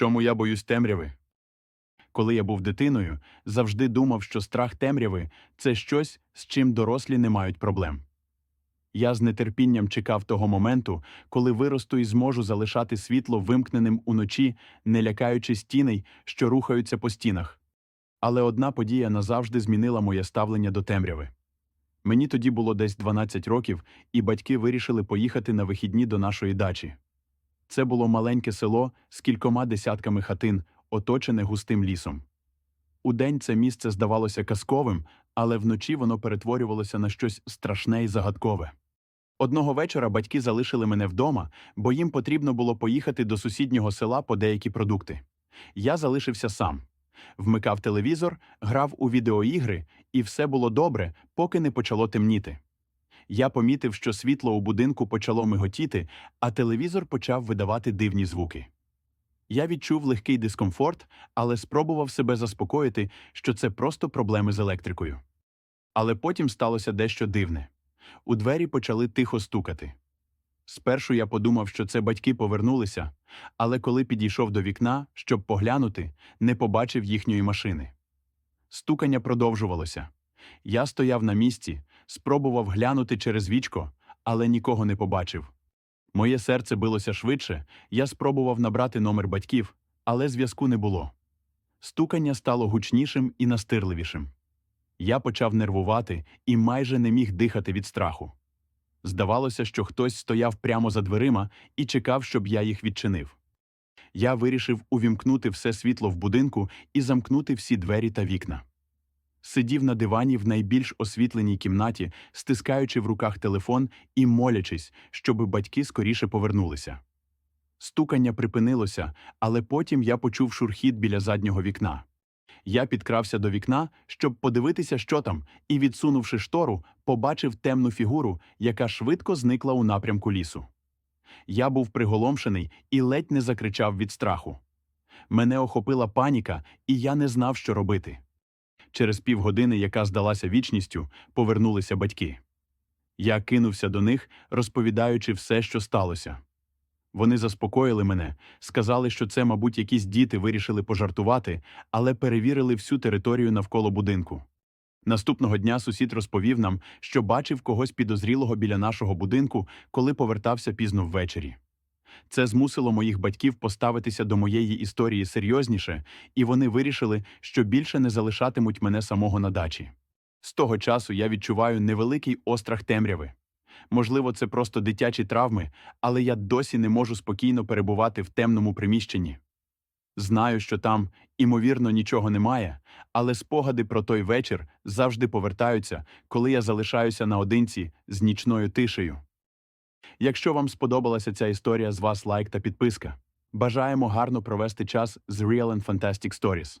Чому я боюсь темряви? Коли я був дитиною, завжди думав, що страх темряви це щось, з чим дорослі не мають проблем. Я з нетерпінням чекав того моменту, коли виросту і зможу залишати світло вимкненим уночі, не лякаючи тіней, що рухаються по стінах. Але одна подія назавжди змінила моє ставлення до темряви. Мені тоді було десь 12 років, і батьки вирішили поїхати на вихідні до нашої дачі. Це було маленьке село з кількома десятками хатин, оточене густим лісом. Удень це місце здавалося казковим, але вночі воно перетворювалося на щось страшне і загадкове. Одного вечора батьки залишили мене вдома, бо їм потрібно було поїхати до сусіднього села по деякі продукти. Я залишився сам. Вмикав телевізор, грав у відеоігри, і все було добре, поки не почало темніти. Я помітив, що світло у будинку почало миготіти, а телевізор почав видавати дивні звуки. Я відчув легкий дискомфорт, але спробував себе заспокоїти, що це просто проблеми з електрикою. Але потім сталося дещо дивне. У двері почали тихо стукати. Спершу я подумав, що це батьки повернулися, але коли підійшов до вікна, щоб поглянути, не побачив їхньої машини. Стукання продовжувалося. Я стояв на місці, спробував глянути через вічко, але нікого не побачив. Моє серце билося швидше, я спробував набрати номер батьків, але зв'язку не було. Стукання стало гучнішим і настирливішим. Я почав нервувати і майже не міг дихати від страху. Здавалося, що хтось стояв прямо за дверима і чекав, щоб я їх відчинив. Я вирішив увімкнути все світло в будинку і замкнути всі двері та вікна. Сидів на дивані в найбільш освітленій кімнаті, стискаючи в руках телефон і молячись, щоби батьки скоріше повернулися. Стукання припинилося, але потім я почув шурхіт біля заднього вікна. Я підкрався до вікна, щоб подивитися, що там, і, відсунувши штору, побачив темну фігуру, яка швидко зникла у напрямку лісу. Я був приголомшений і ледь не закричав від страху. Мене охопила паніка, і я не знав, що робити. Через півгодини, яка здалася вічністю, повернулися батьки. Я кинувся до них, розповідаючи все, що сталося. Вони заспокоїли мене, сказали, що це, мабуть, якісь діти вирішили пожартувати, але перевірили всю територію навколо будинку. Наступного дня сусід розповів нам, що бачив когось підозрілого біля нашого будинку, коли повертався пізно ввечері. Це змусило моїх батьків поставитися до моєї історії серйозніше, і вони вирішили, що більше не залишатимуть мене самого на дачі. З того часу я відчуваю невеликий острах темряви. Можливо, це просто дитячі травми, але я досі не можу спокійно перебувати в темному приміщенні. Знаю, що там, імовірно, нічого немає, але спогади про той вечір завжди повертаються, коли я залишаюся наодинці з нічною тишею. Якщо вам сподобалася ця історія, з вас лайк та підписка. Бажаємо гарно провести час з Real and Fantastic Stories.